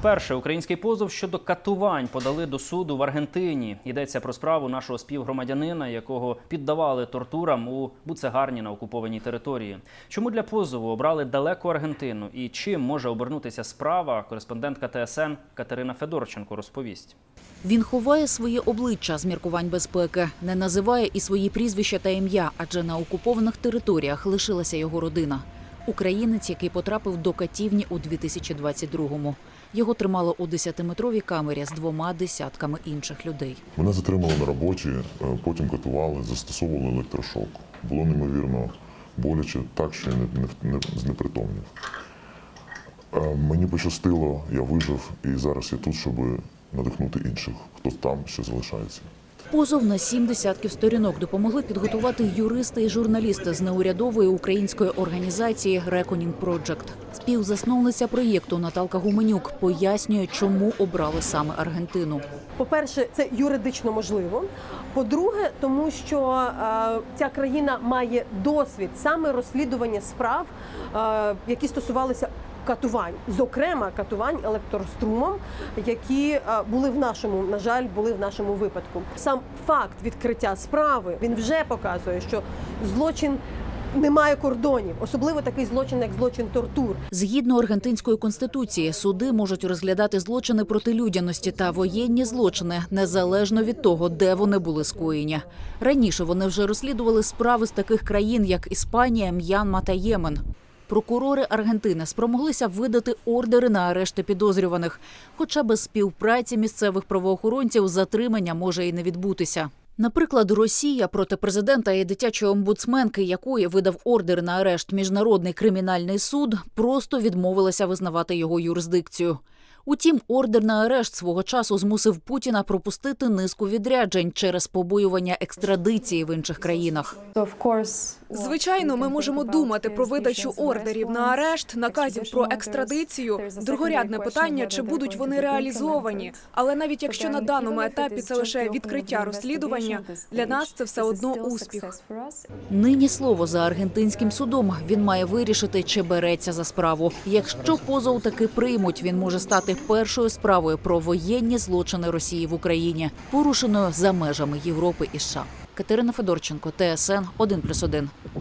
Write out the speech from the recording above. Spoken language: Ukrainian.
Вперше український позов щодо катувань подали до суду в Аргентині. Йдеться про справу нашого співгромадянина, якого піддавали тортурам у буцегарні на окупованій території. Чому для позову обрали далеку Аргентину і чим може обернутися справа? Кореспондентка ТСН Катерина Федорченко розповість. Він ховає своє обличчя з міркувань безпеки, не називає і свої прізвища та ім'я, адже на окупованих територіях лишилася його родина. Українець, який потрапив до катівні у 2022-му. Його тримало у 10-метровій камері з двома десятками інших людей. Мене затримали на роботі, е, потім катували, застосовували електрошок. Було неймовірно боляче, так що я не, не, не знепритомнів. Е, Мені пощастило, я вижив, і зараз я тут, щоб надихнути інших, хто там ще залишається. Позов на сім десятків сторінок допомогли підготувати юристи і журналісти з неурядової української організації Reckoning Project. Співзасновниця проєкту Наталка Гуменюк пояснює, чому обрали саме Аргентину. По-перше, це юридично можливо. По-друге, тому що е, ця країна має досвід саме розслідування справ, е, які стосувалися катувань, зокрема катувань електрострумом, які е, були в нашому, на жаль, були в нашому випадку. Сам факт відкриття справи він вже показує, що злочин. Немає кордонів, особливо такий злочин, як злочин тортур. Згідно аргентинської конституції, суди можуть розглядати злочини проти людяності та воєнні злочини незалежно від того, де вони були скоєні. Раніше вони вже розслідували справи з таких країн, як Іспанія, М'янма та Ємен. Прокурори Аргентини спромоглися видати ордери на арешти підозрюваних. Хоча без співпраці місцевих правоохоронців затримання може і не відбутися. Наприклад, Росія проти президента і дитячої омбудсменки, якої видав ордер на арешт міжнародний кримінальний суд, просто відмовилася визнавати його юрисдикцію. Утім, ордер на арешт свого часу змусив Путіна пропустити низку відряджень через побоювання екстрадиції в інших країнах. Звичайно, ми можемо думати про видачу ордерів на арешт, наказів про екстрадицію. Другорядне питання, чи будуть вони реалізовані. Але навіть якщо на даному етапі це лише відкриття розслідування, для нас це все одно успіх. Нині слово за аргентинським судом. Він має вирішити, чи береться за справу. Якщо позов таки приймуть, він може стати першою справою про воєнні злочини Росії в Україні, порушеною за межами Європи і США. Катерина Федорченко, ТСН 1+,1.